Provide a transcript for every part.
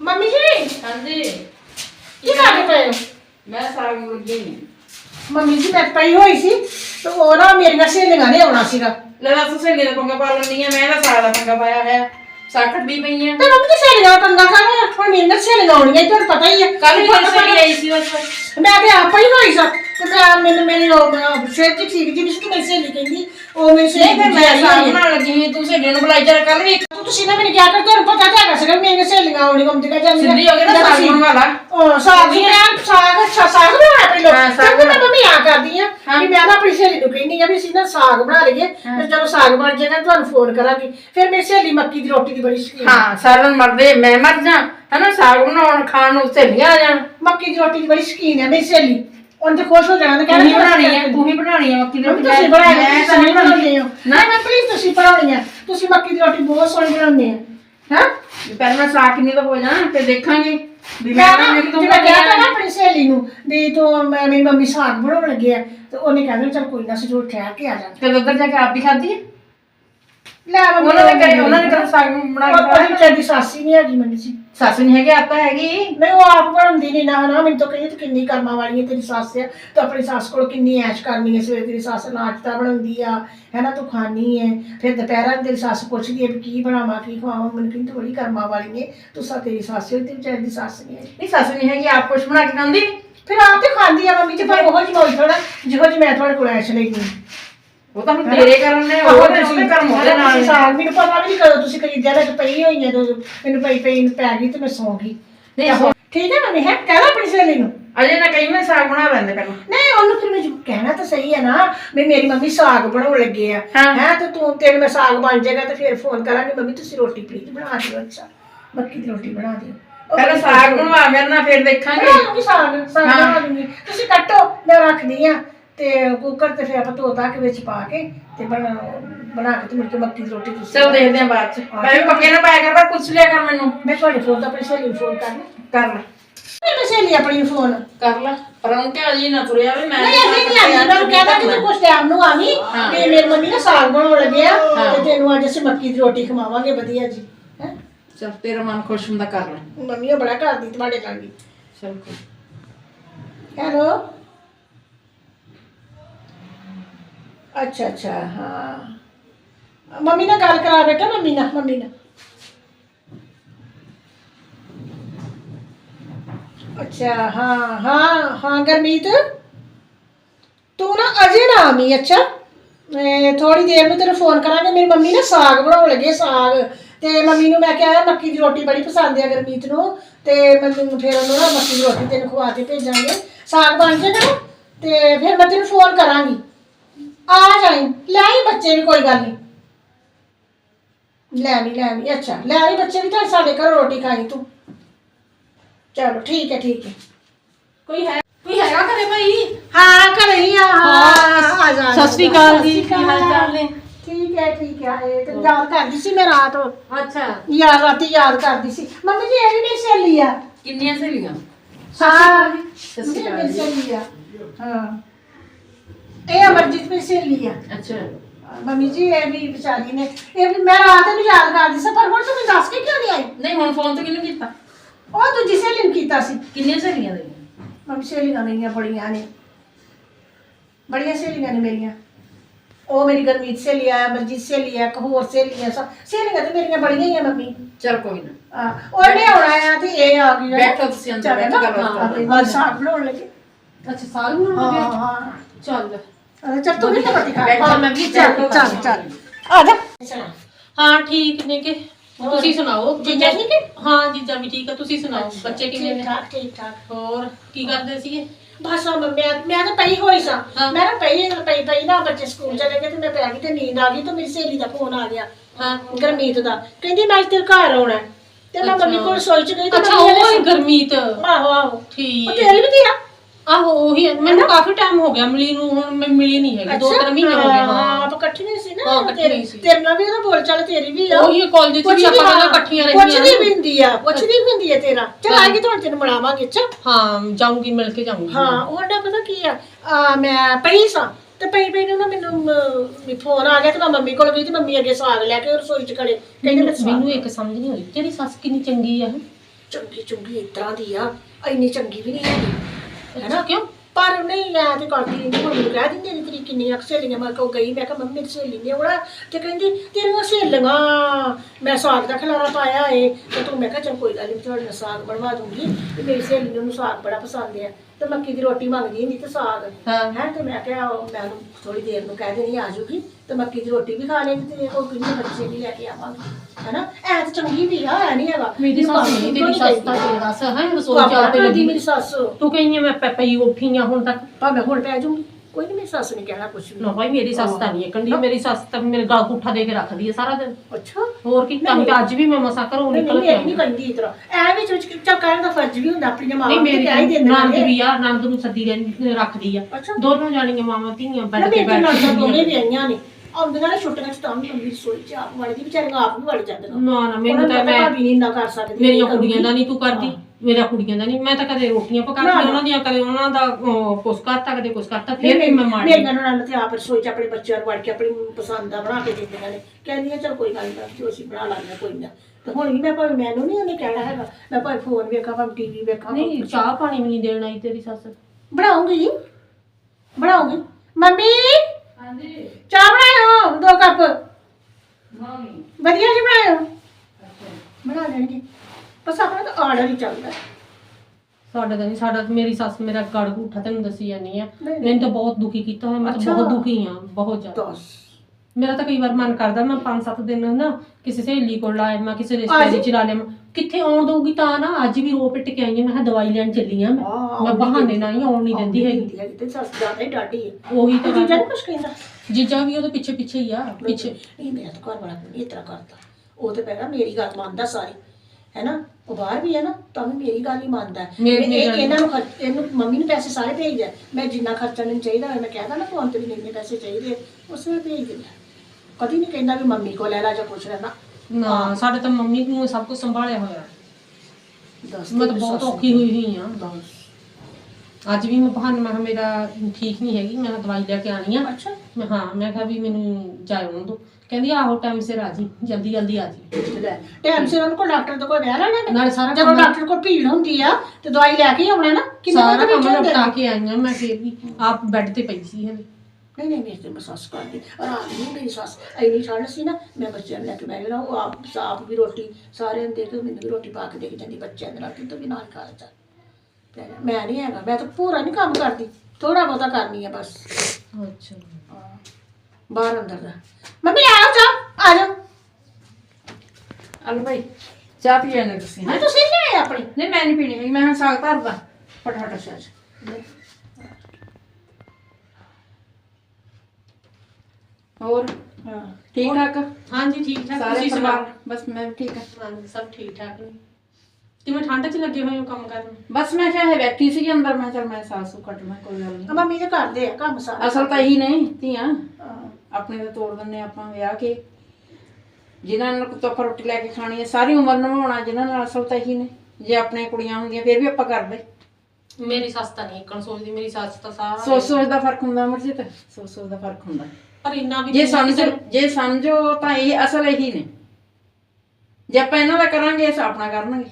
Mummy ਜੀ? ਹਾਂਜੀ। ਕੀ ਕਰਦੇ ਪਏ ਹੋ? ਮੈਂ ਸਾਗ ਨੂੰ ਲੱਗੀ ਮੰਮੀ ਜੀ ਮੈਂ ਪਈ ਹੋਈ ਸੀ ਤੇ ਉਹ ਨਾ ਮੇਰੀਆਂ ਸਹੇਲੀਆਂ ਨੇ ਆਉਣਾ ਸੀਗਾ। ਲੈ ਦੱਸ ਸਹੇਲੀ ਦਾ ਪੰਗਾ ਪਾ ਲੈਂਦੀ ਆ ਮੈਂ ਤਾਂ ਸਾਗ ਦਾ ਪੰਗਾ ਪਾਇਆ ਹੈ ਸਾਗ ਕੱਢਦੀ ਪਈ ਆ। ਤੇ ਮੰਮੀ ਜੀ ਸਹੇਲੀਆਂ ਦਾ ਪੰਗਾ ਖਾਣਾ ਹੁਣ ਮੇਰੀਆਂ ਸਹੇਲੀਆਂ ਆਉਣੀਆਂ ਤੁਹਾਨੂੰ ਪਤਾ ਹੀ ਹੈ ਕੱਲ ਵੀ ਸਹੇਲੀ ਆਈ ਸੀ ਬਸ ਮੈਂ ਤੇ ਆਪ ਹੀ ਹੋਈ ਸਾਂ। ਤੇ ਮੈਂ ਮੈਨੂੰ ਮੇਰੀ ਉਹ ਸਿਰ ਚ ਠੀਕ ਜੀ ਨਹੀਂ ਸੀ ਤੇ ਮੇਰੀ ਸਹੇਲੀ ਕਹਿੰਦੀ ਉਹ ਮੇਰੀ ਨਹੀਂ ਸਹੇਲੀ ਫਿਰ ਮੈਂ ਸਾਗ। ਬਣਾਉਣ ਲੱਗੀ ਸੀ ਤੂੰ ਸਹੇਲੀ ਨੂੰ ਬੁਲਾਈ ਜਾ ਕੱਲ ਵੀ ਤੂੰ ਤੁਸੀਂ ਨਾ ਮੈਨੂੰ ਕਿਹਾ ਕਰ ਤੁਹਾਨੂੰ ਪਤਾ ਤਾਂ ਹੈਗਾ ਸੀਗਾ ਮੇਰੀਆਂ ਸਹੇਲੀਆਂ ਆਉਣੀਆਂ ਹੁੰਦੀਆਂ ਜਾਂਦੀਆਂ। ਸਿੱਧੀ ਹੋ ਗਈ ਨਾ ਸਾਗ ਬਣਵਾ ਲਾ। ਉਹ ਸਾਗ ਹੀ ਮੈਂ ਸਾਗ ਅੱਛਾ ਸਾਗ ਬਣਾਇਆ ਪਹਿਲਾਂ ਹਾਂ, ਸਾਗ ਸਾਗ ਮੈਂ ਮੰਮੀ ਆ ਕਰਦੀ ਆ। ਕਿ ਮੈਂ ਨਾ ਆਪਣੀ ਸਹੇਲੀ ਨੂੰ ਕਹਿੰਦੀ ਆ ਵੀ ਅਸੀਂ ਨਾ ਸਾਗ ਬਣਾ ਲਈਏ ਤੇ ਜਦੋਂ ਸਾਗ ਬਣ ਜਾਏਗਾ ਤੁਹਾਨੂੰ ਫੋਨ ਕਰਾਂਗੀ। ਫਿਰ ਮੇਰੀ ਸਹੇਲੀ ਮੱਕੀ ਦੀ ਰੋਟੀ ਦੀ ਬੜੀ ਸ਼ੌਕੀਨ ਹੈ ਹਾਂ ਸਾਰਿਆਂ ਨੂੰ ਮਰਦੇ ਮੈਂ ਮਰ ਜਾ ਹਨਾ ਸਾਗ ਬਣਾਉਣ ਖਾਣ ਨੂੰ ਸਹੇਲੀਆਂ ਆ ਜਾਣ। ਮੱਕੀ ਦੀ ਰੋਟੀ ਦੀ ਬੜੀ ਸ਼ੌਕੀਨ ਹੈ ਮੇਰੀ ਸਹੇਲੀ। ਉਹਨੇ ਤੇ ਖੁਸ਼ ਹੋ ਜਾਣਾ ਤੇ ਤੂੰ ਹੀ ਕਹਿਣਾ ਬਣਾਣੀ ਹੈ ਤੂੰ ਹੀ ਬਣਾਣੀ ਹੈ ਮੱਕੀ ਦੀ ਰੋਟੀ ਤੁਸੀਂ ਬਣਾਇਆ ਮੈਂ ਤਾਂ ਨਹੀਂ ਬਣਾਉਂਦੀ ਹੋ। ਨਾ ਮੈਂ ਪਲੀਜ਼ ਤੁਸੀਂ ਬਣਾਉਣੀ ਆ ਤੁਸੀਂ ਮੱਕੀ ਦੀ ਰੋਟੀ ਬਹੁਤ ਸੋਹਣੀ ਬਣਾਉਂਦੇ ਆ ਹਾਂ? ਪਹਿਲਾਂ ਮੈਂ ਸਾਗ ਕਿੰਨੀ ਤਾਂ ਹੋ ਜਾ ਫਿਰ ਦੇਖਾਂਗੇ। ਵੀ ਮੈਂ ਮੈਂ ਨਾ ਮੇਰੀ ਤੂੰ ਜਿਵੇਂ ਕਿਹਾ ਤਾਂ ਨਾ ਆਪਣੀ ਸਹੇਲੀ ਨੂੰ ਵੀ ਤੂੰ ਮੈਂ- ਮੇਰੀ ਮੰਮੀ ਸਾਗ ਬਣਾਉਣ ਲੱਗੇ ਆ ਤੇ ਉਹਨੇ ਕਹਿੰਦਾ ਚਲ ਕੋਈ ਨਾ ਅਸੀਂ ਜ਼ਰੂਰ ਠਹਿਰ ਕੇ ਆ ਜਾਵਾਂਗੇ ਫਿਰ ਉੱਧਰ ਜਾ ਕੇ ਆਪ ਵੀ ਖਾਧੀ ਹੈ? ਲੈ ਮੰਮੀ ਉਹਨਾਂ ਨੇ ਕਰੇ ਉਹਨਾਂ ਨੇ ਕਰੇ ਸਾਗ ਬਣਾ ਕੇ ਉਹਦੀ ਵਿਚਾਰੀ ਸਾਸੀ ਨਹੀਂ ਹੈਗੀ ਮੰਮੀ ਜੀ। ਸੱਸ ਨਹੀਂ ਹੈਗੀ ਆਪ ਤਾਂ ਹੈਗੀ। ਨਹੀਂ ਉਹ ਆਪ ਬਣਾਉਂਦੀ ਨਹੀਂ ਨਾ ਨਾ ਮੈਨੂੰ ਤਾਂ ਕਹਿੰਦੀ ਤੂੰ ਕਿੰਨੀ ਕਰਮਾਂ ਵਾਲੀ ਹੈ ਤੇਰੀ ਸੱਸ ਹੈ ਤੂੰ ਆਪਣੀ ਸੱਸ ਕੋਲ ਕਿੰਨੀ ਐਸ਼ ਕਰਨੀ ਹੈ ਸਵੇਰੇ ਤੇਰੀ ਸੱਸ ਨਾਸ਼ਤਾ ਬਣਾਉਂਦੀ ਆ। ਹੈਨਾ ਤੂੰ ਖਾਣੀ ਹੈ ਫਿਰ ਦੁਪਹਿਰਾਂ ਨੂੰ ਤੇਰੀ ਸੱਸ ਪੁੱਛਦੀ ਹੈ ਵੀ ਕੀ ਬਣਾਵਾਂ ਕੀ ਖਵਾਵਾਂ ਮੈਨੂੰ ਕਹਿੰਦੀ ਤੂੰ ਬੜੀ ਕਰਮਾਂ ਵਾਲੀ ਹੈ ਤੂੰ ਸਾ ਤੇਰੀ ਸੱਸ ਹੈ ਤੇ ਵਿਚਾਰੀ ਦੀ ਸੱਸ ਨਹੀਂ ਹੈ ਨਹੀਂ ਸੱਸ ਨਹੀਂ ਹੈਗੀ ਆਪ ਕੁਛ ਬਣਾ ਕੇ ਖਾਂਦੀ। ਨੀ। ਫਿਰ ਆਪ ਤੇ ਖਾਂਦੀ ਆ ਮੰਮੀ ਜੀ ਪਰ ਉਹ ਜਿਹੀ ਮੌਜ ਥੋੜਾ ਜਿਹੋ ਜਿਹੀ ਮੈਂ ਤੁਹਾਡੇ ਕੋਲ ਐਸ਼ ਲਈ ਗਈ ਉਹ ਤਾਂ ਹੁਣ ਤੇਰੇ ਕਰਨ ਨੇ ਉਹ ਤੇ ਉਹਦੇ ਕਰਮ ਉਹਦੇ ਨਾਲ ਨੇ। ਸਾਗ ਮੈਨੂੰ ਪਤਾ ਵੀ ਨਹੀਂ ਕਦੋਂ ਤੁਸੀਂ ਖਰੀਦਿਆ ਮੈਂ ਤਾਂ ਪਈ ਹੋਈ ਹੈ ਜਦੋਂ ਮੈਨੂੰ ਪਈ ਪਈ ਨੂੰ ਪੈ ਗਈ ਤੇ ਮੈਂ ਸੌਂ ਗਈ। ਨਹੀਂ ਠੀਕ ਹੈ ਮੰਮੀ ਹੈ ਕਹਿਣਾ ਆਪਣੀ ਸਹੇਲੀ ਨੂੰ। ਅਜੇ ਨਾ ਕਈ ਮੈਂ ਸਾਗ ਬਣਾ ਲੈਂਦੇ ਪਹਿਲਾਂ। ਨਹੀਂ ਉਹਨੂੰ ਫਿਰ ਮੈਂ ਜੋ ਕਹਿਣਾ ਤਾਂ ਸਹੀ ਹੈ ਨਾ ਵੀ ਮੇਰੀ ਮੰਮੀ ਸਾਗ ਬਣਾਉਣ ਲੱਗੇ ਆ। ਹਾਂ। ਹੈ ਤੇ ਤੂੰ ਤੇਰੇ ਮੈਂ ਸਾਗ ਬਣ ਜਾਏਗਾ ਤੇ ਫਿਰ ਫੋਨ ਕਰਾਂਗੀ ਮੰਮੀ ਤੁਸੀਂ ਰੋਟੀ ਪਲੀਜ਼ ਬਣਾ ਦਿਓ ਅੱਛਾ। ਮੱਕੀ ਦੀ ਰੋਟੀ ਬਣਾ ਦਿਓ। ਉਹ ਪਹਿਲਾਂ ਸਾਗ ਬਣਵਾ ਮੇਰੇ ਨਾਲ ਫਿਰ ਦੇਖਾਂਗੇ। ਬਣਾ ਲੂੰਗੀ ਸਾਗ ਸਾਗ ਹਾਂ। ਬਣਾ ਲੂੰਗੀ ਤੁਸੀਂ ਕੱਟੋ ਮੈਂ ਰੱਖਦੀ ਆ। ਤੇ ਕੁੱਕਰ ਤੇ ਫਿਰ ਆਪਾਂ ਧੋ ਧਾ ਕੇ ਵਿੱਚ ਪਾ ਕੇ ਤੇ ਬਣਾ ਬਣਾ ਕੇ ਤੇ ਮੁੜ ਕੇ ਮੱਕੀ ਦੀ ਰੋਟੀ ਤੁਸੀਂ ਚਲ ਦੇਖਦੇ ਆਂ ਬਾਅਦ ਚ। ਮੈਂ ਵੀ ਪੱਕੇ ਨਾ ਪਾਇਆ ਕਰ ਪਰ ਪੁੱਛ ਲਿਆ ਕਰ ਮੈਨੂੰ। ਮੈਂ ਤੁਹਾਡੇ ਫੋਨ ਤੋਂ ਆਪਣੀ ਸਹੇਲੀ ਨੂੰ ਫੋਨ ਕਰਨਾ। ਕਰ ਲੈ। ਮੈਂ ਸਹੇਲੀ ਆਪਣੀ ਨੂੰ ਫੋਨ ਕਰ ਲੈ। ਪਰ ਉਹ ਕਿ ਅਜੇ ਨਾ ਤੁਰਿਆ ਵੀ ਮੈਂ ਨਹੀਂ ਅਜੇ ਨਹੀਂ ਆਈ ਮੈਂ ਕਹਿੰਦਾ ਕਿ ਤੂੰ ਕੁਛ ਟਾਈਮ ਨੂੰ ਆਵੀਂ। ਤੇ ਮੇਰੀ ਮੰਮੀ ਨੇ ਸਾਗ ਬਣਾਉਣ ਲੱਗੇ ਆ ਹਾਂ। ਤੇ ਤੈਨੂੰ ਅੱਜ ਅਸੀਂ ਮੱਕੀ ਦੀ ਰੋਟੀ ਖਵਾਵਾਂਗੇ ਵਧੀਆ ਜੀ। ਹੈ? ਚਲ ਤੇਰਾ ਮਨ ਖੁਸ਼ ਹੁੰਦਾ ਕਰ ਲੈ। ਮੰਮੀ ਉਹ ਬੜਾ ਕਰਦੀ ਤੁਹਾਡੇ ਨਾਲ ਵੀ ਚਲ ਕੋਈ ਹੈਲੋ? ਅੱਛਾ ਅੱਛਾ, ਹਾਂ। ਮੰਮੀ ਨਾਲ ਗੱਲ ਕਰਾ ਬੇਟਾ, ਮੰਮੀ ਨਾਲ ਮੰਮੀ ਨਾਲ। ਅੱਛਾ, ਹਾਂ ਹਾਂ ਹਾਂ, ਗਰਮੀਤ। ਤੂੰ ਨਾ ਅਜੇ ਨਾ ਆਵੀਂ, ਅੱਛਾ। ਥੋੜੀ ਦੇਰ ਨੂੰ ਤੈਨੂੰ ਫੋਨ ਕਰਾਂਗੇ, ਮੇਰੀ ਮੰਮੀ ਨਾ ਸਾਗ ਬਣਾਉਣ ਲੱਗੇ ਸਾਗ। ਤੇ ਮੰਮੀ ਨੂੰ ਮੈਂ ਕਿਹਾ ਮੱਕੀ ਦੀ ਰੋਟੀ ਬੜੀ ਪਸੰਦ ਆ ਗਰਮੀਤ ਨੂੰ। ਤੇ ਮੈਨੂੰ ਫਿਰ ਉਹਨੂੰ ਨਾ ਮੱਕੀ ਦੀ ਰੋਟੀ ਤੈਨੂੰ ਖਵਾ ਕੇ ਭੇਜਾਂਗੇ। ਸਾਗ ਬਣ ਜਾਏਗਾ ਨਾ, ਤੇ ਫਿਰ ਮੈਂ ਤੈਨੂੰ ਫੋਨ ਕਰਾਂਗੀ। ਆ ਜਾਈ ਲੈ ਆਈ ਬੱਚੇ ਵੀ ਕੋਈ ਗੱਲ ਨਹੀਂ। ਲੈ ਵੀ ਲੈ ਵੀ ਅੱਛਾ ਲੈ ਆਈ ਬੱਚੇ ਵੀ ਤਾਂ ਸਾਡੇ ਘਰ ਰੋਟੀ ਖਾਈ ਤੂੰ। ਚਲੋ ਠੀਕ ਹੈ ਠੀਕ ਹੈ। ਕੋਈ ਹੈ ਕੋਈ ਹੈਗਾ ਘਰੇ ਭਾਈ? ਹਾਂ ਘਰੇ ਹੀ ਆ ਹਾਂ ਆ ਜਾ ਸਤਿ ਸ਼੍ਰੀ ਅਕਾਲ ਜੀ ਸਤਿ ਸ਼੍ਰੀ ਕੀ ਹਾਲ ਚਾਲ ਨੇ? ਠੀਕ ਹੈ ਠੀਕ ਹੈ ਇਹ ਤੇ ਯਾਦ ਕਰਦੀ ਸੀ ਮੈਂ ਰਾਤ। ਅੱਛਾ। ਯਾਦ ਰਾਤੀ ਯਾਦ ਕਰਦੀ ਸੀ। ਮੰਮੀ ਜੀ ਇਹ ਵੀ ਮੇਰੀ ਸਹੇਲੀ ਆ। ਕਿੰਨੀਆਂ ਸਹੇਲੀਆਂ? ਹਾਂ। ਸਤਿ ਸ਼੍ਰੀ ਅਕਾਲ ਮੇਰੀ ਜੀ। ਸਹੇਲੀ ਆ। ਹਾਂ। ਇਹ ਅਮਰਜੀਤ ਮੇਰੀ ਸਹੇਲੀ ਆ। ਅੱਛਾ। ਮੰਮੀ ਜੀ ਇਹ ਵੀ ਵਿਚਾਰੀ ਨੇ। ਇਹ ਵੀ ਮੈਂ ਰਾਤ ਨੂੰ ਯਾਦ ਕਰਦੀ ਸੀ ਪਰ ਹੁਣ ਤੂੰ ਮੈਨੂੰ ਦੱਸ ਕੇ ਕਿਉਂ ਨਹੀਂ ਆਈ? ਨਹੀਂ ਹੁਣ ਫੋਨ ਤੇ ਕਿਹਨੂੰ ਕੀਤਾ? ਉਹ ਦੂਜੀ ਸਹੇਲੀ ਨੂੰ ਕੀਤਾ ਸੀ। ਕਿੰਨੀਆਂ ਸਹੇਲੀਆਂ ਦੇ ਮੰਮੀ ਸਹੇਲੀਆਂ ਮੇਰੀਆਂ ਬੜੀਆਂ ਨੇ। ਬੜੀਆਂ ਸਹੇਲੀਆਂ ਨੇ ਮੇਰੀਆਂ। ਉਹ ਮੇਰੀ ਗਰਮੀਤ ਸਹੇਲੀ ਆ ਮਰਜੀਤ ਸਹੇਲੀ ਆ ਇੱਕ ਹੋਰ ਸਹੇਲੀ ਆ ਸਭ ਸਹੇਲੀਆਂ ਤੇ ਮੇਰੀਆਂ ਬੜੀਆਂ ਹੀ ਆ ਮੰਮੀ। ਚਲ ਕੋਈ ਨਾ। ਆ, ਉਹਨੇ ਆਉਣਾ ਆ ਤੇ ਇਹ ਆ ਗਈ। ਬੈਠੋ ਤੁਸੀਂ ਅੰਦਰ ਬੈਠੋ ਨਾ, ਗੱਲ ਬਾਤ ਹਾਂ, ਕਰੋ। ਹਾਂ, ਸਾਗ ਬਣਾਉਣ ਲੱਗੇ। ਅੱਛਾ ਸਾਗ ਬਣਾਉਣ ਹਾਂ ਹਾਂ। ਚੱਲ। ਚੱਲ ਤੂੰ ਵੀ ਤਾਂ ਰੋਟੀ ਖਾ। ਬੈਠੋ। ਹਾਂ ਮੈਂ ਵੀ ਚੱਲ ਬੈਠੋ। ਚੱਲ ਚੱਲ ਆ ਜਾ। ਹਾਂ ਠੀਕ ਨੇ ਕਿ? ਤੁਸੀਂ ਸੁਣਾਓ। ਜੀਜਾ ਠੀਕ ਹੈ? ਹਾਂ ਜੀਜਾ ਵੀ ਠੀਕ ਆ। ਤੁਸੀਂ ਸੁਣਾਓ ਬੱਚੇ ਕਿਵੇਂ ਠੀਕ ਨੇ? ਠਾਕ ਠੀਕ ਠਾਕ ਹੋਰ ਕੀ ਕਰਦੇ ਸੀਗੇ? ਬਸ ਆ ਮੈਂ ਮੈਂ ਤਾਂ ਪਈ ਹੋਈ ਸਾਂ। ਮੈਂ ਨਾ ਪਈ ਪਈ ਪਈ ਨਾ ਬੱਚੇ ਸਕੂਲ ਚਲੇ ਗਏ ਤੇ ਮੈਂ ਪੈ ਗਈ ਤੇ ਨੀਂਦ ਆ ਗਈ ਤੇ ਮੇਰੀ ਸਹੇਲੀ ਦਾ ਫੋਨ ਆ ਗਿਆ। ਹਾਂ। ਗਰਮੀਤ ਦਾ। ਕਹਿੰਦੀ ਮੈਂ ਤੇਰੇ ਘਰ ਆਉਣਾ। ਤੇ ਮੈਂ ਮੰਮੀ ਕੋਲ ਸੋਚ ਚ ਗਈ ਤੇ ਅੱਛਾ ਮੰਮੀ ਉਹ ਨੇ- ਗਰਮੀਤ। ਆਹੋ ਆਹੋ। ਠੀਕ। ਤੇਰੀ ਵੀ ਆ ਆਹੋ ਉਹੀ ਹੈ। ਮੈਨੂੰ ਕਾਫੀ ਟਾਈਮ ਹੋ ਗਿਆ ਮਿਲੀ ਨੂੰ ਹੁਣ ਮੈਂ ਮਿਲੀ ਨਹੀਂ ਹੈਗੀ ਦੋ ਤਿੰਨ ਮਹੀਨੇ ਹੋ ਗਏ ਹਾਂ। ਹਾਂ ਆਪਾਂ ਇਕੱਠੀ ਨਹੀਂ ਸੀ ਨਾ? ਹਾਂ, ਤੇਰੇ- ਸੀ। ਤੇਰੇ ਨਾਲ ਵੀ ਉਹਦਾ ਬੋਲ ਚਾਲ ਤੇਰੀ ਵੀ ਆ। ਉਹੀ ਕਾਲਜ ਚ ਵੀ ਆਪਾਂ ਪਹਿਲਾਂ ਇਕੱਠੀਆਂ ਰਹੀਆਂ ਪੁੱਛਦੀ ਵੀ ਹੁੰਦੀ ਆ ਪੁੱਛਦੀ ਵੀ ਹੁੰਦੀ ਆ ਤੇਰਾ। ਚਲ ਆਏਗੀ ਤੁਹਾਨੂੰ ਤੈਨੂੰ ਮਿਲਾਵਾਂਗੇ ਅੱਛਾ? ਹਾਂ ਜਾਊਂਗੀ ਮਿਲ ਕੇ ਜਾਊਂਗੀ। ਹਾਂ ਉਹਦਾ ਪਤਾ ਕੀ ਆ? ਆ ਮੈਂ ਪਈ ਸਾਂ ਤੇ ਪਈ ਪਈ ਨੂੰ ਨਾ ਮੈਨੂੰ ਵੀ ਫੋਨ ਆ ਗਿਆ ਤੇ ਮੈਂ ਮੰਮੀ ਕੋਲ ਗਈ ਤੇ ਮੰਮੀ ਅੱਗੇ ਸਾਗ ਲੈ ਕੇ ਰਸੋਈ ਚ ਖੜੇ। ਕਹਿੰਦੇ ਮੈਂ ਸਾਗ ਮੈਨੂੰ ਇੱਕ ਸਮਝ ਨਹੀਂ ਆਈ ਤੇਰੀ ਸੱਸ ਕਿੰਨੀ ਚੰਗੀ ਆ? ਚੰਗੀ ਚੰਗੀ ਇਸ ਤਰ੍ਹਾਂ ਦੀ ਆ ਇੰਨੀ ਚੰਗੀ ਵੀ ਨਹੀਂ ਹੈਗੀ। ਹੈਨਾ? ਕਿਉਂ? ਪਰ ਨਹੀਂ, ਮੈਂ ਤੇ ਕਰਦੀ ਨਹੀਂ ਮੈਨੂੰ ਕਹਿ ਦਿੰਦੇ ਨੇ ਤੇਰੀ ਕਿੰਨੀ ਸਹੇਲੀਆਂ, ਮੈਂ ਕੋ ਗਈ, ਮੈਂ ਕਿਹਾ, ਮੰਮੀ, ਮੇਰੀ ਸਹੇਲੀ ਨੇ ਆਉਣਾ ਤੇ ਕਹਿੰਦੀ, ਤੇਰੀਆਂ ਸਹੇਲੀਆਂ, ਮੈਂ ਸਾਗ ਦਾ ਖਲਾਰਾ ਪਾਇਆ ਏ ਤੇ ਤੂੰ, ਮੈਂ ਕਿਹਾ, ਚਲ ਕੋਈ ਗੱਲ ਨਹੀਂ ਤੁਹਾਡੇ ਨਾਲ ਸਾਗ ਬਣਵਾ ਦੂੰਗੀ ਤੇ ਮੇਰੀ ਸਹੇਲੀ ਨੂੰ ਸਾਗ ਬੜਾ ਪਸੰਦ ਆ। ਤੇ ਮੱਕੀ ਦੀ ਰੋਟੀ ਮੰਗਦੀ ਨਹੀਂ ਤੇ ਸਾਗ। ਹਾਂ। ਹੈ ਤੇ ਮੈਂ ਕਿਹਾ ਉਹ ਮੈਂ ਉਹਨੂੰ ਥੋੜੀ ਦੇਰ ਨੂੰ ਕਹਿ ਦੇਣੀ ਆ ਜੂਗੀ ਤੇ ਮੱਕੀ ਦੀ ਰੋਟੀ ਵੀ ਖਾ ਲੇਗੀ ਤੇ ਉਹ ਕਿੰਨੇ ਬੱਚੇ ਵੀ ਲੈ ਕੇ ਆਵਾਂਗੇ। ਹੈਨਾ? ਐ ਤਾਂ ਚੰਗੀ ਵੀ ਆ ਐ ਨਹੀਂ ਹੈਗਾ। ਮੇਰੀ ਸੱਸ ਨਹੀਂ ਤੇਰੀ ਸੱਸ ਤਾਂ ਤੇਰੀ ਦੱਸ ਹੈ ਰਸੋਈ ਚ ਆ ਕੇ ਦੀ ਲੱਗੀ। ਮੇਰੀ ਸੱਸ। ਤੂੰ ਕਹਿੰਦੀ ਆ ਮੈਂ ਪੈ- ਪਈ ਉੱਠੀ ਆ ਹੁਣ ਤੱਕ। ਭਾਵੇਂ ਹੁਣ ਪੈ ਜਾਊਂਗੀ। ਕੋਈ ਨਹੀਂ ਮੇਰੀ ਸੱਸ ਨੇ ਕਹਿਣਾ ਕੁਛ ਵੀ। ਨਾ ਭਾਈ ਮੇਰੀ ਸੱਸ ਤਾਂ ਨਹੀਂ ਕੰਡੀ ਮੇਰੀ ਸੱਸ ਤਾਂ ਮੇਰੇ ਗਲ ਪੁੱਠਾ ਦੇ ਕੇ ਰੱਖਦੀ ਹੈ ਸਾਰਾ ਦਿਨ। ਅੱਛਾ। ਹੋਰ ਕੀ ਕੰਮ ਤਾਂ ਅੱਜ ਵੀ ਮੈਂ ਮਸਾ ਘਰੋਂ ਨਹੀਂ ਨਿਕਲ ਕੇ ਨਹੀਂ ਆਈ। ਕਹਿੰਦੀ ਇਸ ਤਰ੍ਹਾਂ। ਐ ਵਿੱਚ ਵਿੱਚ ਚੱਲ ਕਹਿਣ ਦਾ ਫਰਜ਼ ਵੀ ਹੁੰਦਾ ਆਪਣੀਆਂ ਮਾਵਾਂ ਨੂੰ ਕਹਿ ਹੀ ਦਿੰਦੇ ਨੰਦ ਨੇ। ਵੀ ਆ ਨੰਦ ਨੂੰ ਸੱਦੀ ਰੱਖਦੀ ਆ। ਦੋਨੋਂ ਜਾਣੀਆਂ ਮਾਵਾਂ ਧੀਆਂ ਨਾ ਬੈਠ ਕੇ ਮੇਰੇ ਨਾਲ ਤਾਂ ਦੋਵੇਂ ਬੈਠ ਵੀ ਆਈਆਂ ਨੇ। ਆਉਂਦੀਆਂ ਨੇ ਛੁੱਟੀਆਂ ਚ ਤਾਂ ਵੀ ਮੰਮੀ ਰਸੋਈ ਚ। ਆਪ ਵੜਦੀ ਵਿਚਾਰੀਆਂ ਆਪ ਵੀ ਵੜ ਜਾਂਦੀਆਂ। ਨਾ ਨਾ ਮੈਨੂੰ ਤਾਂ ਨੂੰ ਮੈਂ ਭਾਬੀ ਨਹੀਂ ਇੰਨਾ ਕਰ ਸਕਦੀ ਮੇਰੀਆਂ ਕੁੜੀਆਂ ਦਾ ਨਹੀਂ ਤੂੰ ਕਰਦੀ। ਮੇਰਾ ਕੁੜੀਆਂ ਦਾ ਨਹੀਂ ਮੈਂ ਤਾਂ ਕਦੇ ਰੋਟੀਆਂ ਪਕਾਉਂਦੀ ਉਹਨਾਂ ਦੀਆਂ ਕਦੇ ਉਹਨਾਂ ਦਾ ਕੁਛ ਕਰਤਾ ਕਦੇ ਕੁਛ ਕਰਤਾ ਫਿਰ ਵੀ ਮੈਂ ਮਾੜੀ ਮੇਰੀਆਂ ਨਾਲ ਤੇ ਆਪ ਰਸੋਈ ਚ ਆਪਣੇ ਬੱਚਿਆਂ ਨੂੰ ਵੜ ਕੇ ਆਪਣੀ ਪਸੰਦ ਦਾ ਬਣਾ ਕੇ ਦਿੰਦੀਆਂ ਨੇ। ਕਹਿੰਦੀਆਂ ਚਲ ਕੋਈ ਗੱਲ ਨਹੀਂ ਜੋ ਅਸੀਂ ਬਣਾ ਲਾਂਗੇ ਕੋਈ ਨਾ। ਤੇ ਹੁਣ ਵੀ ਮੈਂ ਭਾਵੇਂ ਮੈਨੂੰ ਨਹੀਂ ਉਹਨੇ ਕਹਿਣਾ ਹੈਗਾ ਮੈਂ ਭਾਵੇਂ ਫੋਨ ਵੇਖਾਂ ਭਾਵੇਂ ਟੀਵੀ ਵੇਖਾਂ ਨਹੀਂ ਚਾਹ ਪਾਣੀ ਵੀ ਨਹੀਂ ਦੇਣ ਆਈ ਤੇਰੀ ਸੱਸ। ਬਣਾਉਂਗੀ ਬਣਾਉਂਗੀ। ਮੰਮੀ! ਹਾਂਜੀ। ਚਾਹ ਬਣਾਇਓ ਦੋ ਕੱਪ। ਵਧੀਆ ਜੀ ਬਣਾਇਓ। ਬਣਾ ਲੈਣਗੇ। ਬਸ ਆਪਣਾ ਤਾਂ ਆਰਡਰ ਹੀ ਚੱਲਦਾ। ਸਾਡਾ ਤਾਂ ਨਹੀਂ ਸਾਡਾ ਤਾਂ ਮੇਰੀ ਸੱਸ ਮੇਰਾ ਗੜ ਗੂਠਾ ਤੈਨੂੰ ਦੱਸੀ ਜਾਨੀ ਆ। ਨਹੀਂ, ਮੈਨੂੰ ਤਾਂ ਬਹੁਤ ਦੁਖੀ ਕੀਤਾ ਹੋਇਆ ਮੈਂ ਤਾਂ ਅੱਛਾ। ਬਹੁਤ ਦੁਖੀ ਆ ਬਹੁਤ ਜ਼ਿਆਦਾ। ਦੱਸ। ਮੇਰਾ ਤਾਂ ਕਈ ਵਾਰ ਮਨ ਕਰਦਾ ਮੈਂ 5-7 ਦਿਨ ਨਾ ਕਿਸੇ ਸਹੇਲੀ ਕੋਲ ਲਾਇਆ ਮੈਂ ਕਿਸੇ ਰਿਸ਼ਤੇਦਾਰੀ ਚ ਲਾ ਲਿਆ ਮੈਂ ਕਿੱਥੇ ਆਉਣ ਦਊਗੀ ਤਾਂ ਨਾ ਅੱਜ ਵੀ ਰੋ ਪਿੱਟ ਕੇ ਆਈ ਹਾਂ ਮੈਂ ਕਿਹਾ ਦਵਾਈ ਲੈਣ ਚੱਲੀ ਆ ਮੈਂ। ਆਹ, ਮੈਂ ਬਹਾਨੇ ਨਾਲ ਹੀ ਆਉਣ ਨਹੀਂ ਦਿੰਦੀ ਹੈਗੀ। ਤੇ ਸੱਸ ਜ਼ਿਆਦਾ ਹੀ ਡਾਢੀ ਹੈ ਉਹੀ ਤੇ ਜੀਜਾ ਗੱਲ। ਕੁਛ ਕਹਿੰਦਾ? ਜੀਜਾ ਵੀ ਉਹਦੇ ਪਿੱਛੇ ਪਿੱਛੇ ਹੀ ਆ ਪਿੱਛੇ। ਨਹੀਂ ਮੇਰਾ ਤਾਂ ਘਰ ਵਾਲਾ ਕੋਈ ਇਸ ਤਰ੍ਹਾਂ ਕਰਦਾ ਉਹ ਤੇ ਪਹਿਲਾਂ ਮੇਰੀ ਗੱਲ ਮੰਨਦਾ ਸਾਰੀ। ਹੈਨਾ? ਉਹ ਬਾਹਰ ਵੀ ਹੈ ਨਾ ਤਾਂ ਵੀ ਮੇਰੀ ਗੱਲ ਹੀ ਮੰਨਦਾ ਹੈ। ਮੇਰੀ ਮੈਂ ਇਹ- ਗੱਲ- ਇਹਨਾਂ ਨੂੰ ਖਰਚ- ਇਹਨੂੰ ਮੰਮੀ ਨੂੰ ਪੈਸੇ ਸਾਰੇ ਭੇਜਦਾ ਮੈਂ ਜਿੰਨਾ ਖਰਚਾ ਮੈਨੂੰ ਚਾਹੀਦਾ ਹੋਇਆ ਮੈਂ ਕਹਿੰਦਾ ਨਾ ਫੋਨ ਤੇ ਵੀ ਇੰਨੇ ਪੈਸੇ ਚਾਹੀਦੇ ਆ, ਉਸ ਵੇਲੇ ਭੇਜ ਦਿੰਦਾ ਕਦੀ ਨਹੀਂ ਕਹਿੰਦਾ ਵੀ ਮੰਮੀ ਕੋਲ ਲੈ ਲਾ ਜਾਂ ਪੁੱਛ ਲੈਣਾ ਨਾ ਸਾਡੇ ਤਾਂ ਮੰਮੀ ਨੂੰ ਸਭ ਕੁਝ ਸੰਭਾਲਿਆ ਹੋਇਆ ਦੱਸ ਮੈਂ ਤਾਂ ਬਹੁਤ ਔਖੀ ਹੋਈ ਹੋਈ ਆ ਦੱਸ। ਅੱਜ ਵੀ ਮੈਂ ਬਹਾਨਾ ਮੈਂ ਕਿਹਾ ਮੇਰਾ ਠੀਕ ਨਹੀਂ ਹੈਗੀ ਮੈਂ ਕਿਹਾ ਦਵਾਈ ਲੈ ਕੇ ਆਣੀ ਆ। ਅੱਛਾ। ਮੈਂ ਹਾਂ ਮੈਂ ਕਿਹਾ ਵੀ ਮੈਨੂੰ ਜਾਇਓ ਦੋ ਕਹਿੰਦੀ ਆਹੋ ਟਾਈਮ ਸਿਰ ਆ ਜੀ ਜਲਦੀ ਜਲਦੀ ਆ ਜੀ। ਲੈ ਟਾਈਮ ਸਿਰ ਉਹਨਾਂ ਕੋਲ ਡਾਕਟਰ ਦੇ ਕੋਲ ਰਹਿ ਲੈਣਾ ਨੇ। ਨਾਲੇ ਸਾਰਾ ਜਦੋਂ ਕੰਮ ਡਾਕਟਰ ਕੋਲ ਭੀੜ ਹੁੰਦੀ ਆ ਤੇ ਦਵਾਈ ਲੈ ਕੇ ਹੀ ਆਉਣਾ ਨਾ ਕਿੰਨੇ ਸਾਰਾ ਬੰਦੇ ਕੰਮ ਹੁੰਦੇ ਨਿਪਟਾ। ਕੇ ਆਈ ਆ ਮੈਂ ਫਿਰ ਵੀ ਆਪ ਬੈੱਡ ਤੇ ਪਈ ਸੀ ਹਲੇ। ਨਹੀਂ ਨਹੀਂ ਮੇਰੇ ਤੇ ਮੈਂ ਸੱਸ ਕਰਦੀ ਰਾਤ ਨੂੰ ਮੇਰੀ ਸੱਸ। ਐਨੀ ਠੰਡ ਸੀ ਨਾ ਮੈਂ ਬੱਚਿਆਂ ਨੂੰ ਲੈ ਕੇ ਬਹਿ ਜਾਣਾ ਉਹ ਆਪ ਆਪ ਵੀ ਰੋਟੀ ਸਾਰਿਆਂ ਨੂੰ ਦੇ ਕੇ ਮੈਨੂੰ ਵੀ ਰੋਟੀ ਪਾ ਕੇ ਦੇ ਕੇ ਜਾਂਦੀ ਬੱਚਿਆਂ ਦੇ ਨਾਲ ਕਿ ਤੂੰ ਵੀ ਨਾਲ ਖਾ ਜਾ। ਮੈਂ ਨਹੀਂ ਹੈਗਾ ਮੈਂ ਤਾਂ ਪੂਰਾ ਨਹੀਂ ਕੰਮ ਕਰਦੀ ਥੋੜਾ ਬਹੁਤਾ ਕਰਨੀ ਆ ਬਸ। ਅੱਛਾ। ਹਾਂ, ਬਾਹਰ ਅੰਦਰ ਦਾ ਮੰਮੀ ਆਓ ਚਾਹ ਆ ਜਾਓ। ਹਲੋ ਭਾਈ ਚਾਹ ਪੀ ਜਾਂਦੇ ਤੁਸੀਂ ਮੈਂ ਤੁਸੀਂ ਲੈ ਆਏ ਆਪਣੀ? ਨਹੀਂ ਮੈਂ ਨਹੀਂ ਪੀਣੀ ਮੈਂ ਹੁਣ ਸਾਗ ਧਰਦਾ ਫਟਾਫਟ ਅੱਛਾ ਹੋਰ? ਹਾਂ। ਠੀਕ ਠਾਕ? ਹਾਂਜੀ ਠੀਕ ਠਾਕ ਸਾਰੇ ਤੁਸੀਂ ਸੁਣਾਓ? ਪਰਿਵਾਰ ਬਸ ਮੈਂ ਵੀ ਠੀਕ ਹਾਂ। ਹਾਂਜੀ ਸਭ ਠੀਕ ਠਾਕ ਨੇ। ਕਿਵੇਂ ਠੰਡ 'ਚ ਲੱਗੇ ਹੋਏ ਹੋ ਕੰਮ ਕਰਨ? ਬਸ ਮੈਂ ਚਾਹੇ ਬੈਠੀ ਸੀ ਅੰਦਰ ਮੈਂ ਚਲ ਮੈਂ ਸਾਸੂ ਕੱਟਣਾ ਕੋਈ ਗੱਲ ਨਹੀਂ ਮੰਮੀ ਦੇ ਕਰਦੇ ਆ ਕੰਮ ਸਾਰਾ। ਅਸਲ ਤਾਂ ਇਹੀ ਨੇ ਧੀਆਂ। ਆਪਣੇ ਦਾ ਤੋੜ ਦਿੰਨੇ ਆਪਾਂ ਵਿਆਹ ਕੇ। ਜਿਨ੍ਹਾਂ ਨਾਲ ਤੋਫਾ ਰੋਟੀ ਲੈ ਕੇ ਖਾਣੀ ਹੈ ਸਾਰੀ ਉਮਰ ਨਿਭਾਉਣਾ ਜਿਨ੍ਹਾਂ ਨਾਲ ਅਸਲ ਤਾਂ ਇਹੀ ਨੇ। ਜੇ ਆਪਣੀਆਂ ਕੁੜੀਆਂ ਹੁੰਦੀਆਂ ਫਿਰ ਵੀ ਆਪਾਂ ਕਰਦੇ ਮੇਰੀ ਸੱਸ ਤਾਂ ਨਹੀਂ ਇੱਕਣ ਸੋਚਦੀ ਮੇਰੀ ਸੱਸ ਤਾਂ ਸਾਰਾ ਸੋਚ ਸੋਚ ਦਾ ਫ਼ਰਕ ਹੁੰਦਾ ਅਮਰਜੀਤ। ਸੋਚ ਸੋਚ ਦਾ ਫ਼ਰਕ ਹੁੰਦਾ। ਪਰ ਇੰਨਾ ਵੀ ਜੇ ਨਹੀਂ ਸਮਝੋ ਜੇ ਸਮਝੋ ਤਾਂ ਇਹ ਅਸਲ ਇਹੀ ਨੇ। ਜੇ ਆਪਾਂ ਇਹਨਾਂ ਦਾ ਕਰਾਂਗੇ ਇਹ ਆਪਣਾ ਕਰਨਗੇ।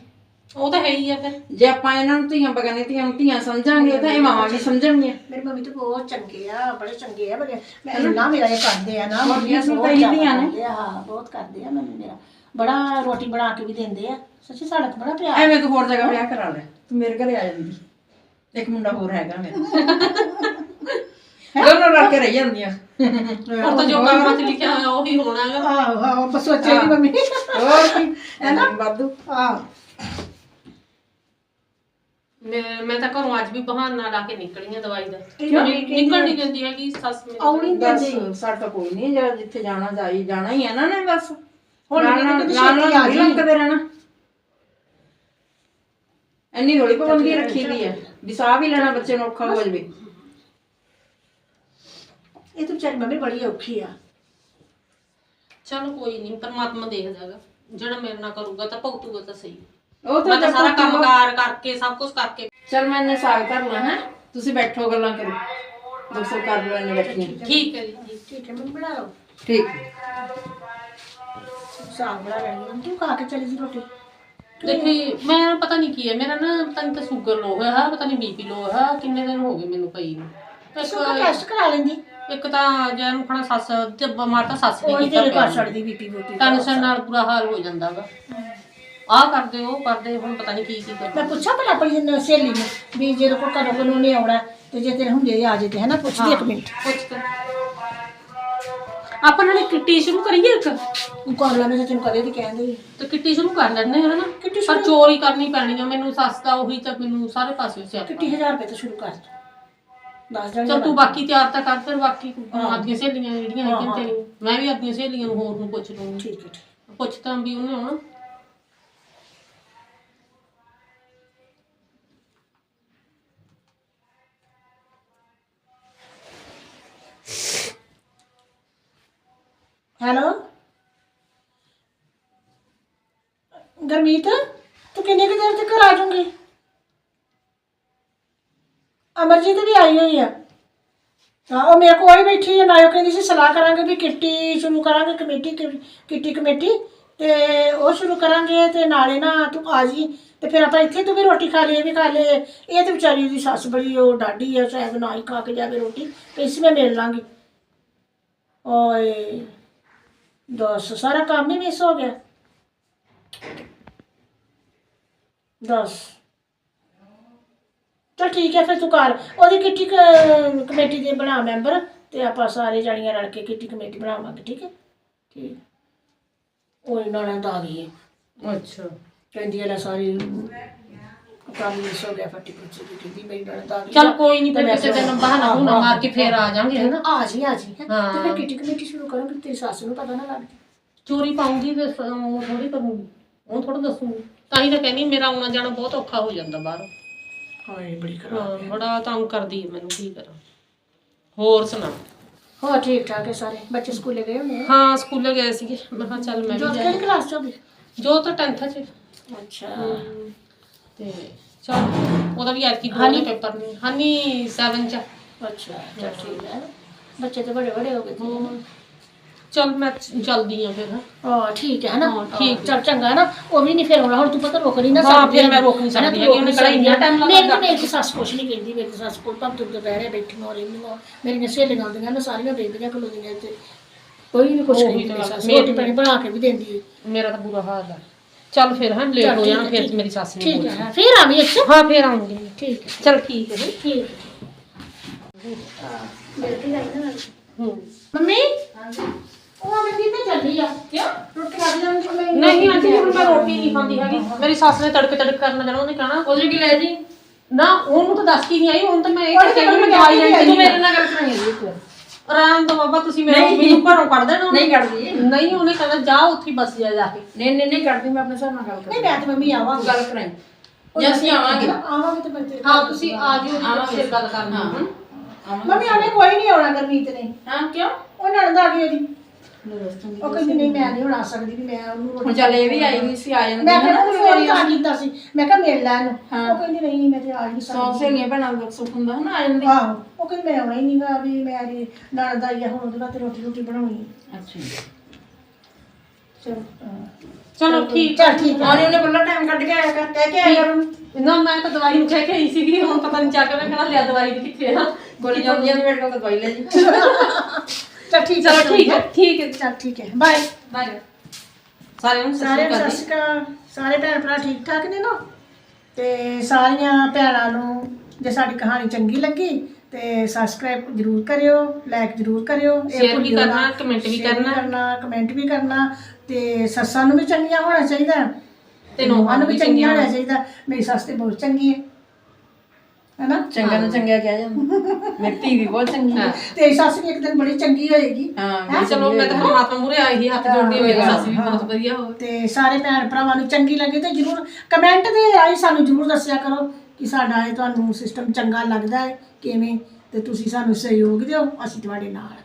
ਉਹ ਤਾਂ ਹੈ ਹੀ ਆ ਫਿਰ। ਜੇ ਆਪਾਂ ਇਹਨਾਂ ਨੂੰ ਧੀਆਂ ਬਗਾਨੇ ਧੀਆਂ ਨੂੰ ਧੀਆਂ ਸਮਝਾਂਗੇ ਤਾਂ ਇਹ ਮਾਵਾਂ ਵੀ ਸਮਝਣਗੀਆਂ। ਮੇਰੀ ਮੰਮੀ ਤਾਂ ਬਹੁਤ ਚੰਗੇ ਆ ਬੜੇ ਚੰਗੇ ਆ ਬੜੇ ਮੈਂ ਇੰਨਾ ਮੇਰਾ ਇਹ ਕਰਦੇ ਆ ਨਾ ਹੋਰ ਮੰਮੀ ਅਸੀਂ ਤਾਂ ਬਹੁਤ ਇਹੀ ਜ਼ਿਆਦਾ ਧੀਆਂ ਨੇ। ਕਰਦੇ ਆ, ਹਾਂ ਬਹੁਤ ਕਰਦੇ ਆ ਮੰਮੀ ਮੇਰਾ। ਬੜਾ ਰੋਟੀ ਬਣਾ ਕੇ ਵੀ ਦਿੰਦੇ ਆ। ਸੱਚੀ ਸਾਡਾ ਤਾਂ ਬੜਾ ਪਿਆਰ। ਐਵੇਂ ਤੂੰ ਹੋਰ ਜਗ੍ਹਾ ਵਿਆਹ ਕਰਾ ਲੈ। ਤੂੰ ਮੇਰੇ ਘਰੇ ਆ ਜਾਂਦੀ। ਇੱਕ ਮੁੰਡਾ ਹੋਰ ਹੈਗਾ ਮੇਰਾ। ਦੋਨੋਂ ਰਲ ਕੇ ਰਹਿ ਜਾਂਦੀਆਂ। ਹੁਣ ਤਾਂ ਜੋ ਕਾਗਜ਼ਾਂ 'ਚ ਲਿਖਿਆ ਹੋਇਆ ਉਹ ਹੀ ਹੋਣਾ ਹੈਗਾ ਆਹੋ ਆਹੋ ਬਸ ਸੋਚਿਆ ਨਹੀਂ ਮੰਮੀ। ਹੋਰ ਕੀ। ਐਨਾ ਵਾਧੂ। ਆਹ। ਮੈਂ ਮੈਂ ਤਾਂ ਘਰੋਂ ਅੱਜ ਵੀ ਬਹਾਨਾ ਲਾ ਕੇ ਨਿਕਲੀ ਆ ਦਵਾਈ ਦਾ। ਕਿਉਂ? ਨਿਕਲ ਨਹੀਂ ਦਿੰਦੀ ਹੈਗੀ ਸੱਸ ਮੇਰੀ ਆਉਣੀ ਨੀ ਬਸ ਦਿੰਦੀ ਸਾਡਾ ਤਾਂ ਕੋਈ ਨਹੀਂ ਜੇ ਜਿੱਥੇ ਜਾਣਾ ਜਾਈ ਜਾਣਾ ਹੀ ਹੈ ਨਾ ਨੇ ਬਸ। ਹੁਣ ਛੇਤੀ ਆ ਨਾਲ ਜੀ। ਲੰਕਦੇ ਰਹਿਣਾ। ਇੰਨੀ ਥੋੜੀ ਪਾਬੰਦੀ ਰੱਖੀ ਦੀ ਹੈ ਵੀ ਸਾਹ ਵੀ ਲੈਣਾ ਬੱਚੇ ਨੂੰ ਔਖਾ ਹੋ ਜਾਵੇ। ਇਹ ਤਾਂ ਵਿਚਾਰੀ ਮੰਮੀ ਬੜੀ ਔਖੀ ਆ। ਚਲੋ ਕੋਈ ਨਹੀਂ ਪਰਮਾਤਮਾ ਦੇਖਦਾ ਹੈਗਾ। ਜਿਹੜਾ ਮੇਰੇ ਨਾਲ ਕਰੂਗਾ ਤਾਂ ਭੁਗਤੂਗਾ ਤਾਂ ਸਹੀ। ਉਹ ਮੈਂ ਤਾਂ ਸਾਰਾ ਜਦ ਕੰਮ ਕਾਰ ਕਰਕੇ ਸਭ ਕੁਝ ਕਰਕੇ। ਚਲ ਮੈਂ ਇਹਨੇ ਸਾਗ ਧਰ ਲਾਂ ਹੈ। ਤੁਸੀਂ ਬੈਠੋ ਗੱਲਾਂ ਕਰੋ। ਦੋਸਤੋ ਕਰ ਲਓ ਇਹਨੇ ਠੀਕ ਹੈ ਜੀ ਠੀਕ। ਹੈ ਮੰਮੀ ਬਣਾ ਲਓ। ਠੀਕ। ਸਾਗ ਬਣਾ ਲੈਣੀ ਤੂੰ ਖਾ ਕੇ ਚਲੀ ਜੀ ਰੋਟੀ। ਦੇਖੀ ਮੈਂ ਪਤਾ ਨਹੀਂ ਕੀ ਹੈ ਮੇਰਾ ਨਾ ਪਤਾ ਨਹੀਂ ਤਾਂ ਸ਼ੂਗਰ ਲੋ ਹੋਇਆ ਹੈ ਪਤਾ ਨਹੀਂ ਬੀਪੀ ਲੋ ਹੋਇਆ ਕਿੰਨੇ ਦਿਨ ਹੋ ਗਏ ਮੈਨੂੰ ਪਈ ਨੂੰ। ਸ਼ੂਗਰ ਟੈਸਟ ਕਰਾ ਲੈਂਦੀ। ਇੱਕ ਤਾਂ ਜਨ ਖਣਾ ਸੱਸ ਤੇ ਬਿਮਾਰ ਤਾਂ ਸੱਸ ਨੇ ਉਹੀ ਕੀਤਾ ਤੇਰੇ ਪਿਆ। ਘਰ ਛੱਡਦੀ ਬੀਪੀ ਬੂਪੀ ਟੈਨਸ਼ਨ ਨਾਲ ਬੁਰਾ ਹਾਲ ਹੋ ਜਾਂਦਾ ਵਾ। ਆਹ ਕਰਦੇ ਉਹ ਕਰਦੇ ਹੁਣ ਪਤਾ ਨਹੀਂ ਕੀ ਕੀ ਕਰਦੇ। ਮੈਂ ਪੁੱਛਾਂ ਭਲਾ ਆਪਣੀ ਨ- ਸਹੇਲੀ ਨੂੰ ਵੀ ਜੇ ਕੋ ਘਰੋਂ ਕੋਲੋਂ ਨਹੀਂ ਆਉਣਾ ਤੇ ਜੇ ਤੇਰੇ ਹੁੰਦੇ ਆ ਜੇ ਤੇ ਹਨਾ? ਪੁੱਛਦੀ ਇੱਕ ਮਿੰਟ। ਪੁੱਛ ਕੇ। ਆਪਾਂ ਨਾਲੇ ਕਿੱਟੀ ਸ਼ੁਰੂ ਕਰੀਏ ਇੱਕ? ਤੂੰ ਕਰ ਲੈਣੇ ਤੇ ਤੈਨੂੰ ਕਦੇ ਦੀ ਕਹਿੰਦੇ ਤੇ ਕਿੱਟੀ ਸ਼ੁਰੂ ਕਰ ਲੈਣੇ ਹਾਂ ਨਾ ਕਿੱਟੀ ਪਰ ਚੋਰੀ ਕਰਨੀ ਪੈਣੀ ਆ ਮੈਨੂੰ ਸੱਸ ਦਾ ਉਹੀ ਤਾਂ ਮੈਨੂੰ ਸਾਰੇ ਪਾਸੇ ਸਿਆਪਾ। ਕਿੱਟੀ 1000 ਰੁਪਏ ਤੋਂ ਸ਼ੁਰੂ ਕਰ। ਦੱਸ ਚਲ ਤੂੰ ਬਾਕੀ। ਤਿਆਰ ਤਾਂ ਕਰ ਫਿਰ ਬਾਕੀ ਆਪਣੀਆਂ ਸਹੇਲੀਆਂ ਜਿਹੜੀਆਂ ਹੈਗੀਆਂ ਤੇਰੀਆਂ। ਮੈਂ ਵੀ ਆਪਣੀਆਂ ਸਹੇਲੀਆਂ ਨੂੰ ਹੋਰ ਨੂੰ ਪੁੱਛ ਲੂੰਗੀ ਠੀਕ ਹੈ ਠੀਕ। ਪੁੱਛ ਤਾਂ ਵੀ ਉਹਨੇ। ਆਉਣਾ ਹੈਲੋ? ਗਰਮੀਤ, ਤੂੰ ਕਿੰਨੇ ਕੁ ਦੇਰ ਤੱਕ ਆ ਜਾਊਂਗੀ? ਅਮਰਜੀਤ ਵੀ ਆਈ ਹੋਈ ਆ। ਹਾਂ, ਉਹ ਮੇਰੇ ਕੋਲ ਹੀ ਬੈਠੀ ਹੈ ਨਾਇਓ ਕਹਿੰਦੀ ਸੀ ਸਲਾਹ ਕਰਾਂਗੇ ਵੀ ਕਿੱਟੀ ਸ਼ੁਰੂ ਕਰਾਂਗੇ, ਕਮੇਟੀ ਕਿ- ਕਿੱਟੀ ਕਮੇਟੀ, ਤੇ ਉਹ ਸ਼ੁਰੂ ਕਰਾਂਗੇ, ਤੇ ਨਾਲੇ ਨਾ ਤੂੰ ਆ ਜੀ, ਤੇ ਫਿਰ ਆਪਾਂ ਇੱਥੇ ਤੂੰ ਵੀ ਰੋਟੀ ਖਾ ਲਈ, ਇਹ ਵੀ ਖਾ ਲੇ ਇਹ ਤੇ ਵਿਚਾਰੀ ਦੀ ਸੱਸ ਬੜੀ ਉਹ ਡਾਢੀ ਆ ਸ਼ਾਇਦ ਨਾ ਹੀ ਖਾ ਕੇ ਜਾਵੇ ਰੋਟੀ, ਤੇ ਇਸ ਮੈਂ ਮਿਲ ਲਾਂਗੀ। ਓਏ। ਦੱਸ ਸਾਰਾ ਕੰਮ ਹੀ ਮਿਸ ਹੋ ਗਿਆ। ਦੱਸ। ਚਲ ਠੀਕ ਹੈ ਫਿਰ ਤੂੰ ਕਰ। ਉਹਦੀ ਕਿੱਟੀ ਕ- ਕਮੇਟੀ ਦੇ ਬਣਾ ਮੈਂਬਰ ਤੇ ਆਪਾਂ ਸਾਰੇ ਜਾਣੀਆਂ ਰਲ ਕੇ ਕਿੱਟੀ ਕਮੇਟੀ ਬਣਾਵਾਂਗੇ ਠੀਕ ਹੈ? ਠੀਕ। ਉਹ ਨਣਦ ਆ ਗਈ ਹੈ। ਅੱਛਾ। ਕਹਿੰਦੀ ਹੈ ਲੈ ਸਾਰੀ ਕੰਮ ਮਿਸ ਹੋ ਗਿਆ ਫੱਟੀ ਪੁੱਛੀ ਦੀ ਕਹਿੰਦੀ ਮੇਰੀ ਨਣਦ ਆ ਗਈ ਚਲ ਆ। ਕੋਈ ਨਹੀਂ ਫਿਰ ਕਿਸੇ ਦਿਨ ਬਹਾਨਾ ਹਾਂ। ਮਾਰ ਕੇ ਫੇਰ ਆ ਜਾਾਂਗੇ ਹਨਾ? ਆ ਜੀ ਆ ਜੀ। ਹੈਂ। ਹਾਂ। ਤੇ ਫਿਰ ਕਿੱਟੀ ਕਮੇਟੀ ਸ਼ੁਰੂ ਕਰਾਂਗੇ ਤੇਰੀ ਸੱਸ ਨੂੰ ਪਤਾ ਨਾ ਲੱਗ ਚੋਰੀ ਪਾਉਂਗੀ ਸ- ਉਹ ਥੋੜੀ ਕਰੂੰਗੀ ਉਹ ਥੋੜਾ ਦੱਸੂਗੀ। ਤਾਂ ਹੀ ਤਾਂ ਕਹਿੰਦੀ ਮੇਰਾ ਆਉਣਾ ਜਾਣਾ ਬਹੁਤ ਔਖਾ ਹੋ ਜਾਂਦਾ ਬਾਹਰ। ਹਾਏ ਬੜੀ ਖਰਾਬ ਹਾਂ। ਬੜਾ ਤੰਗ ਕਰਦੀ ਹੈ ਮੈਨੂੰ ਕੀ ਕਰਾਂ। ਹੋਰ ਸੁਣਾ? ਹੋ ਠੀਕ ਠਾਕ ਹੈ ਸਾਰੇ? ਬੱਚੇ ਸਕੂਲੇ ਗਏ ਹੋਣੇ ਆ? ਹਾਂ ਸਕੂਲੇ ਗਏ ਸੀਗੇ। ਮੈਂ ਕਿਹਾ ਚੱਲ ਮੈਂ ਵੀ ਜਾ ਕਿਹੜੀ ਕਲਾਸ ਚ ਹੋ ਗਈ? ਜੋ ਤਾਂ 10th ਚ। ਅੱਛਾ। ਤੇ ਚਲ ਉਹਦਾ ਵੀ ਐਤਕੀ ਬੋਰਡ ਦੇ ਪੇਪਰ ਨੇ। ਹਨੀ 7 ਚ ਅੱਛਾ ਚਲ ਠੀਕ ਹੈ। ਬੱਚੇ ਤਾਂ ਬੜੇ ਬੜੇ ਹੋ ਗਏ ਤੇ ਚਲ ਮੈਂ ਜਲਦੀ ਆ ਫਿਰ। ਹਾਂ। ਹਾਂ ਠੀਕ ਹੈ ਨਾ ਹਾਂ, ਠੀਕ। ਚਲ ਚੰਗਾ ਹੈ ਨਾ ਉਹ ਵੀ ਨਹੀਂ ਫਿਰ ਹੋਣਾ ਹੁਣ ਤੂੰ ਪਤਾ ਰੋਕ ਨਹੀਂ ਨਾ ਹਾਂ, ਸਕਦੀ ਫਿਰ ਮੈਂ ਰੋਕ ਨਹੀਂ ਹੈ ਨਾ, ਸਕਦੀ ਤੂੰ ਹੈਗੀ, ਉਹਨੇ ਰੋਕ ਕਿਹੜਾ ਇੰਨਾ time ਮੇਰੀ ਲਗਾਉਂਦਾ। ਮੇਰੀ ਸੱਸ ਕੁਛ ਨਹੀਂ ਕਹਿੰਦੀ ਮੇਰੀ ਸੱਸ ਕੋਲ ਤਾਂ ਤੂੰ ਦੁਪਹਿਰੇ ਬੈਠੀ ਹੋ ਰਹੀ ਮੈਨੂੰ ਮੇਰੀਆਂ ਸਹੇਲੀਆਂ ਆਉਂਦੀਆਂ ਨੇ ਸਾਰੀਆਂ ਬੈਠੀਆਂ ਖਲੋਦੀਆਂ ਤੇ ਕੋਈ ਵੀ ਕੁਛ ਉਹੀ ਨਹੀਂ ਤਾਂ ਮੇਰੀ ਗੱਲ, ਸੱਸ। ਮੇਰੀ- ਰੋਟੀ ਪਾਣੀ ਬਣਾ ਕੇ ਵੀ ਦਿੰਦੀ ਹੈ। ਮੇਰਾ ਤਾਂ ਬੁਰਾ ਹਾਲ ਆ। ਚਲ ਫਿਰ ਹਾਂ ਲੇਟ ਹੋ ਜਾਣਾ ਫਿਰ। ਮੇਰੀ ਸੱਸ ਨੇ ਠੀਕ ਹੈ ਫਿਰ ਆਵੀਂ ਅੱਛਾ? ਹਾਂ ਫਿਰ ਆਉਂਗੀ। ਠੀਕ ਹੈ ਚਲ ਠੀਕ ਹੈ। ਠੀਕ ਹੈ। ਮੰਮੀ? ਉਹ ਅਮਰਜੀਤ ਤੇ ਚੱਲੀ ਆ? ਕਿਉਂ? ਰੋਟੀ ਖਾ ਜਾਂਦੀ ਮੈਂ? ਨਹੀਂ ਆਂਟੀ ਹੁਣ ਮੈਂ ਰੋਟੀ ਨਹੀਂ ਖਾਂਦੀ ਹੈਗੀ। ਮੇਰੀ ਸੱਸ ਨੇ ਤੜਕੇ ਤੜਕ ਕਰਨ ਜਾਣਾ ਉਹਨੇ ਕਹਿਣਾ ਉਹਦੇ ਕੀ ਲੈ ਜੀ? ਨਾ ਉਹਨੂੰ ਤਾਂ ਦੱਸ ਕੀ ਨਹੀਂ ਆਈ ਹੁਣ ਤਾਂ ਮੈਂ ਇਹ ਕਹਿੰਦੀ ਮੈਂ ਦਵਾਈ ਕਹਿ ਲੈਣ ਚੱਲੀ ਮੇਰੇ ਨਾਲ ਗੱਲ ਕਰਾਂਗੇ ਜੀ ਆਰਾਮ ਦੋ ਬਾਬਾ ਤੁਸੀਂ ਮੇਰੇ ਨਹੀਂ। ਮੈਨੂੰ ਘਰੋਂ ਕੱਢ ਦੇਣਾ ਉਹਨੇ। ਨਹੀਂ ਕੱਢਦੀ। ਨਹੀਂ ਉਹਨੇ ਕਹਿਣਾ ਜਾ ਉੱਥੇ ਹੀ ਬਸ ਜਾ ਜਾ ਕੇ। ਨਹੀਂ ਨਹੀਂ ਨਹੀਂ ਕਰਦੀ ਮੈਂ ਆਪਣੇ ਹਿਸਾਬ ਨਾਲ ਗੱਲ ਨਹੀਂ ਮੈਂ ਤੇ ਮੰਮੀ ਆਵਾਂਗੀ। ਗੱਲ ਕਰਾਈ ਜੇ ਅਸੀਂ ਆਵਾਂਗੇ। ਆਵਾਂਗੇ ਤੇ ਮੈਂ ਤੇਰੇ ਹਾਂ ਤੁਸੀਂ ਆ ਜਿਓ ਆਵਾਂਗੇ। ਫਿਰ ਗੱਲ ਕਰਨੀ। ਹਾਂ। ਆਵਾਂਗੇ ਮੰਮੀ ਉਹਨੇ ਕੋਈ ਨਹੀਂ ਆਉਣਾ ਗਰਮੀਤ ਨੇ ਹਾਂ ਕਿਉਂ? ਉਹ ਨਣਦ ਆ ਗਈ ਉਹਦੀ। ਲੈ ਦੱਸ ਤੂੰ ਉਹ ਕਹਿੰਦੀ ਨਹੀਂ ਮੈਂ ਨਹੀਂ। ਹੁਣ ਆ ਸਕਦੀ ਵੀ ਮੈਂ ਉਹਨੂੰ ਰੋਟੀ- ਹੁਣ ਚੱਲ ਇਹ ਵੀ ਆਈ ਹੋਈ ਸੀ ਆ ਜਾਂਦੀ ਮੈਂ ਨਾ ਕਿਹਾ ਉਹਨੂੰ ਫੋਨ ਤਾਂ ਕੀਤਾ ਸੀ। ਮੈਂ ਕਿਹਾ ਮਿਲ ਲੈ ਇਹਨੂੰ। ਹਾਂ। ਉਹ ਕਹਿੰਦੀ ਨਹੀਂ ਮੈਂ ਤੇ ਆ ਨਹੀਂ ਸੌ ਸਕਦੀ ਸਹੇਲੀਆਂ ਭੈਣਾਂ ਦਾ ਸੁੱਖ ਹੁੰਦਾ ਹਨਾ ਆ ਜਾਂਦੀ। ਆਹੋ ਉਹ ਕਹਿੰਦੀ ਮੈਂ ਆਉਣਾ ਹੀ ਨਹੀਂਗਾ ਵੀ ਮੇਰੀ ਨਣਦ ਆਈ ਆ ਹੁਣ ਉਹਦੇ ਵਾਸਤੇ ਰੋਟੀ ਰੋਟੀ ਬਣਾਉਣੀ ਹੈ ਅੱਛਾ। ਚਲੋ ਚਲੋ ਠੀਕ ਚੱਲ ਠੀਕ ਹੈ ਆਉਣੀ ਉਹਨੇ ਬੁੱਲਾ ਟਾਈਮ ਕੱਢ ਕੇ ਆਇਆ ਕਰ ਕਹਿ ਕੇ ਆਇਆ ਕਰ। ਨਾ ਮੈਂ ਤਾਂ ਦਵਾਈ ਨੂੰ ਕਹਿ ਕੇ ਆਈ ਸੀਗੀ ਹੁਣ ਪਤਾ ਨਹੀਂ ਚੱਕ ਮੈਂ ਕਹਿਣਾ ਲਿਆ ਦਵਾਈ ਦੀ ਕਿੱਥੇ ਆ? ਗੋਲੀ ਜਾਂਦੀ ਆ ਮੇਰੇ ਕੋਲ ਤਾਂ ਦਵਾਈ ਲੈ ਜੀ। ਚੱਲ ਠੀਕ ਹੈ ਚਲੋ ਠੀਕ ਹੈ। ਠੀਕ ਹੈ ਚੱਲ ਠੀਕ ਹੈ। ਬਾਏ ਬਾਏ ਸਾਰਿਆਂ ਨੂੰ ਸਾਰੇ ਸਤਿ ਸਤਿ ਸ਼੍ਰੀ ਅਕਾਲ। ਸਾਰੇ ਭੈਣ ਭਰਾ ਠੀਕ ਠਾਕ ਨੇ ਨਾ? ਤੇ ਸਾਰੀਆਂ ਭੈਣਾਂ ਨੂੰ ਜੇ ਸਾਡੀ ਕਹਾਣੀ ਚੰਗੀ ਲੱਗੀ ਤੇ ਸਬਸਕ੍ਰਾਈਬ ਜਰੂਰ ਕਰਿਓ ਲਾਈਕ ਜਰੂਰ ਕਰਿਓ ਇਹ Share ਵੀ ਭੁੱਲਿਓ ਨਾ। ਕਰਨਾ, comment ਵੀ Share ਕਰਨਾ। ਕਮੈਂਟ ਵੀ ਕਰਨਾ ਤੇ ਸੱਸਾਂ ਨੂੰ ਵੀ ਚੰਗੀਆਂ ਹੋਣਾ ਚਾਹੀਦਾ। ਤੇ ਨੂੰਹਾਂ ਨੂੰ ਵੀ ਚੰਗੀਆਂ ਹੋਣਾ ਹੋਣਾ। ਚਾਹੀਦਾ। ਮੇਰੀ ਸੱਸ ਤੇ ਬਹੁਤ ਚੰਗੀ ਹੈ। ਹੈਨਾ? ਚੰਗਾ ਨੂੰ ਚੰਗਾ ਕਿਹਾ ਜਾਂਦਾ। ਮੇਰੀ ਧੀ ਵੀ ਬਹੁਤ ਚੰਗੀ ਹੈ। ਤੇਰੀ ਸੱਸ ਵੀ ਇੱਕ ਦਿਨ ਬੜੀ ਚੰਗੀ ਹੋਏਗੀ। ਹਾਂ ਚਲੋ ਮੈਂ ਤਾਂ ਪਰਮਾਤਮਾ ਮੂਰੇ ਆਈ ਹੀ ਹੱਥ ਜੋੜਦੀ ਹਾਂ, ਮੇਰੀ ਸੱਸ ਵੀ ਬਹੁਤ ਵਧੀਆ ਹੋਵੇ। ਤੇ ਸਾਰੇ ਭੈਣ ਭਰਾਵਾਂ ਨੂੰ ਚੰਗੀ ਲੱਗੇ ਤੇ ਜਰੂਰ ਕਮੈਂਟ ਦੇ ਰਾਹੀਂ ਸਾਨੂੰ ਜਰੂਰ ਦੱਸਿਆ ਕਰੋ ਕਿ ਸਾਡਾ ਇਹ ਤੁਹਾਨੂੰ ਸਿਸਟਮ ਚੰਗਾ ਲੱਗਦਾ ਹੈ ਕਿਵੇਂ ਤੇ ਤੁਸੀਂ ਸਾਨੂੰ ਸਹਿਯੋਗ ਦਿਓ ਅਸੀਂ ਤੁਹਾਡੇ ਨਾਲ।